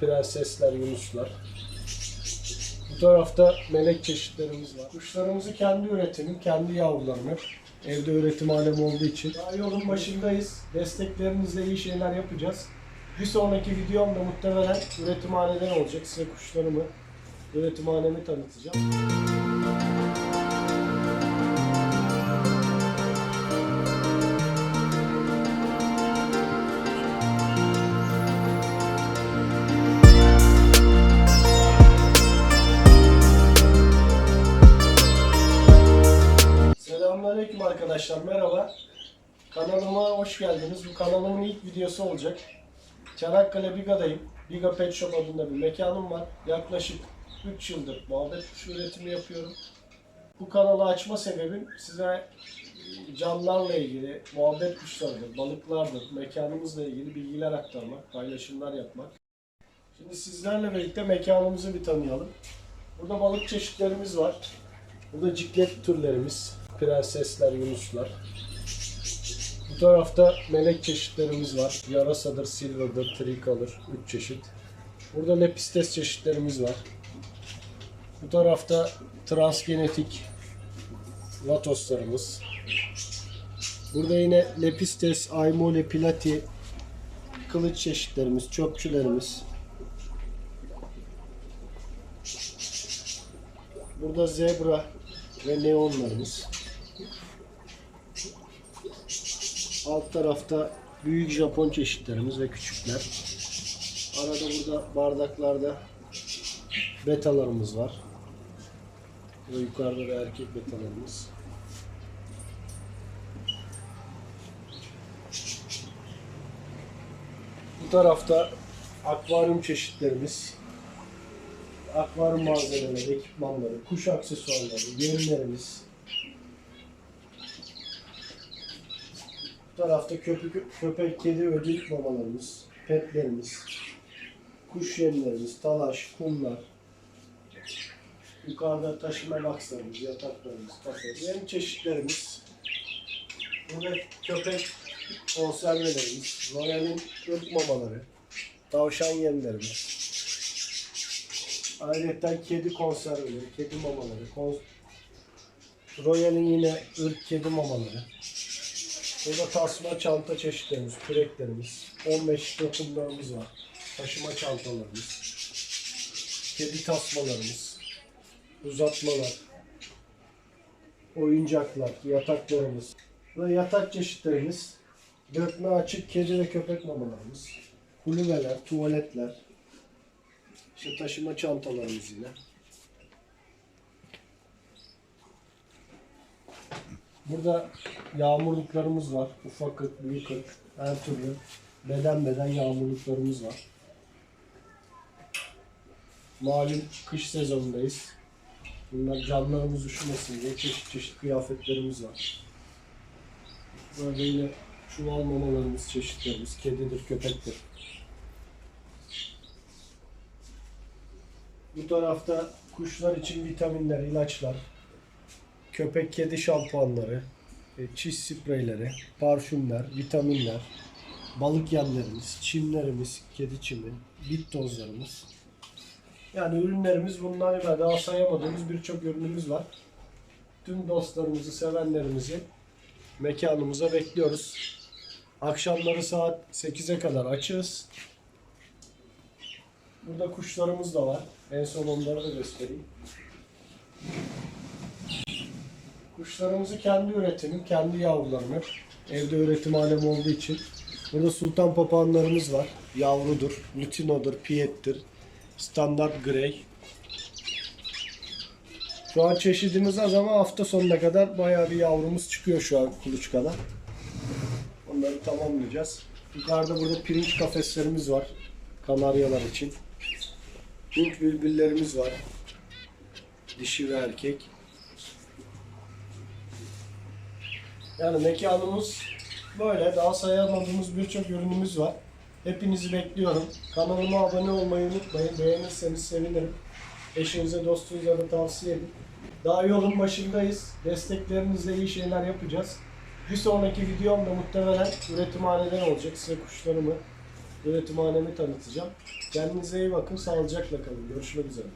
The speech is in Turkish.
prensesler, yunuslar. Bu tarafta melek çeşitlerimiz var. Kuşlarımızı kendi üretimim, kendi yavrularım hep. Evde üretim alemi olduğu için. Daha yolun başındayız. Desteklerinizle iyi şeyler yapacağız. Bir sonraki videomda muhtemelen üretimhaneden olacak. Size kuşlarımı, üretimhanemi tanıtacağım. Arkadaşlar, merhaba. Kanalıma hoş geldiniz. Bu kanalımın ilk videosu olacak. Çanakkale Biga'dayım. Biga Pet Shop adında bir mekanım var. Yaklaşık 3 yıldır muhabbet kuşu üretimi yapıyorum. Bu kanalı açma sebebim size canlılarla ilgili, muhabbet kuşlarıdır, balıklardır, mekanımızla ilgili bilgiler aktarmak, paylaşımlar yapmak. Şimdi sizlerle birlikte mekanımızı bir tanıyalım. Burada balık çeşitlerimiz var. Burada ciklet türlerimiz, prensesler, yunuslar. Bu tarafta melek çeşitlerimiz var. Yarasadır, silver'dır, tricolor, 3 çeşit. Burada lepistes çeşitlerimiz var. Bu tarafta transgenetik vatoslarımız. Burada yine lepistes, aimole, pilati, kılıç çeşitlerimiz, çöpçülerimiz. Burada zebra ve neonlarımız. Alt tarafta büyük Japon çeşitlerimiz ve küçükler. Arada burada bardaklarda betalarımız var. Ve yukarıda da erkek betalarımız. Bu tarafta akvaryum çeşitlerimiz, akvaryum malzemeleri, ekipmanları, kuş aksesuarları, yemlerimiz. Tarafta köpek, köpek, kedi, ödül mamalarımız, petlerimiz, kuş yemlerimiz, talaş, kumlar. Yukarıda taşıma bakslarımız, yataklarımız, kafes, yem çeşitlerimiz. Burada köpek konservelerimiz, Royal'in ırk mamaları, tavşan yemlerimiz. Ayrıca kedi konserveleri, kedi mamaları, kon... Royal'in yine ırk kedi mamaları. Burada tasma çanta çeşitlerimiz, küreklerimiz, 15 dokunlarımız var. Taşıma çantalarımız, kedi tasmalarımız, uzatmalar, oyuncaklar, yataklarımız. Ve yatak çeşitlerimiz, dökme açık kedi ve köpek mamalarımız, kulübeler, tuvaletler, işte taşıma çantalarımız yine. Burada yağmurluklarımız var. Ufak büyük her türlü beden beden yağmurluklarımız var. Malum kış sezonundayız. Bunlar camlarımız üşümesin diye çeşit çeşit kıyafetlerimiz var. Böyle yine çuval mamalarımız, çeşitlerimiz, kedidir, köpektir. Bu tarafta kuşlar için vitaminler, ilaçlar, köpek kedi şampuanları, e, çiş spreyleri, parfümler, vitaminler, balık yemlerimiz, çimlerimiz, kedi çimi, bit tozlarımız. Yani ürünlerimiz bunlar ve daha sayamadığımız birçok ürünümüz var. Tüm dostlarımızı, sevenlerimizi mekanımıza bekliyoruz. Akşamları saat 8'e kadar açığız. Burada kuşlarımız da var. En son onları da göstereyim. Kuşlarımızı kendi üretimim, kendi yavrularım hep. Evde üretim alemi olduğu için. Burada sultan papağanlarımız var. Yavrudur, lutinodur, piyettir, standart grey. Şu an çeşidimiz az ama hafta sonuna kadar bayağı bir yavrumuz çıkıyor şu an kuluçkada. Onları tamamlayacağız. Yukarıda burada pirinç kafeslerimiz var. Kanaryalar için. Hint bülbüllerimiz var. Dişi ve erkek. Yani mekanımız böyle. Daha sayamadığımız birçok ürünümüz var. Hepinizi bekliyorum. Kanalıma abone olmayı unutmayın. Beğenirseniz sevinirim. Eşinize, dostunuza da tavsiye edin. Daha yolun başındayız. Desteklerinizle iyi şeyler yapacağız. Bir sonraki videomda muhtemelen üretimhaneden olacak. Size kuşlarımı, Üretimhanemi tanıtacağım. Kendinize iyi bakın. Sağlıcakla kalın. Görüşmek üzere.